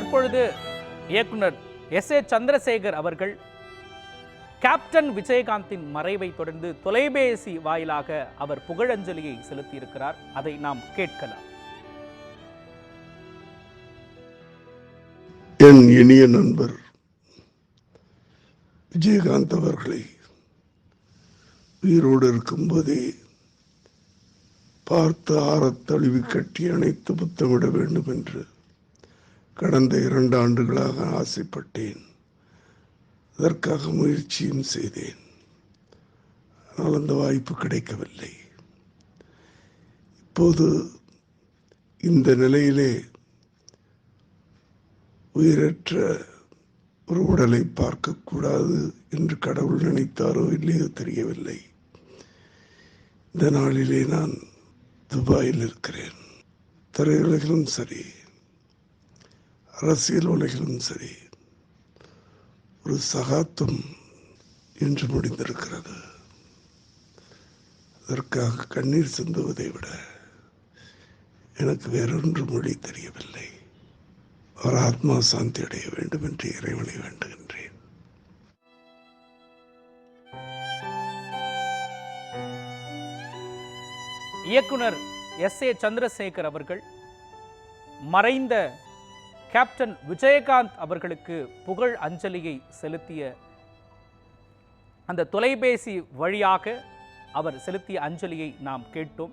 தற்பொழுது இயக்குனர் S A Chandrasekhar அவர்கள் கேப்டன் விஜயகாந்தின் மறைவை தொடர்ந்து தொலைபேசி வாயிலாக அவர் புகழஞ்சலியை செலுத்தியிருக்கிறார். அதை நாம் கேட்கலாம். என் இனிய நண்பர் விஜயகாந்த் அவர்களை உயிரோடு இருக்கும்போதே பார்த்து ஆறத் தழுவி கட்டி அணைத்து புத்தமிட வேண்டும் என்று கடந்த இரண்டு ஆண்டுகளாக ஆசைப்பட்டேன். அதற்காக முயற்சியும் செய்தேன். ஆனால் அந்த வாய்ப்பு கிடைக்கவில்லை. இப்போது இந்த நிலையிலே உயிரற்ற ஒரு உடலை பார்க்கக்கூடாது என்று கடவுள் நினைத்தாரோ இல்லையோ தெரியவில்லை. இந்த நாளிலே நான் துபாயில் இருக்கிறேன். திரையுலகிலும் சரி. அரசியல் உலகிலும் சரி ஒரு சகாத்துவம் இன்று முடிந்திருக்கிறது. அதற்காக கண்ணீர் சிந்துவதை விட எனக்கு வேறொன்று மொழி தெரியவில்லை. அவர் ஆத்மா சாந்தி அடைய வேண்டும் என்று இறைவனை வேண்டுகின்றேன். இயக்குனர் எஸ் ஏ சந்திரசேகர் அவர்கள் மறைந்த கேப்டன் விஜயகாந்த் அவர்களுக்கு புகழ் அஞ்சலியை செலுத்திய அந்த தொலைபேசி வழியாக அவர் செலுத்திய அஞ்சலியை நாம் கேட்டோம்.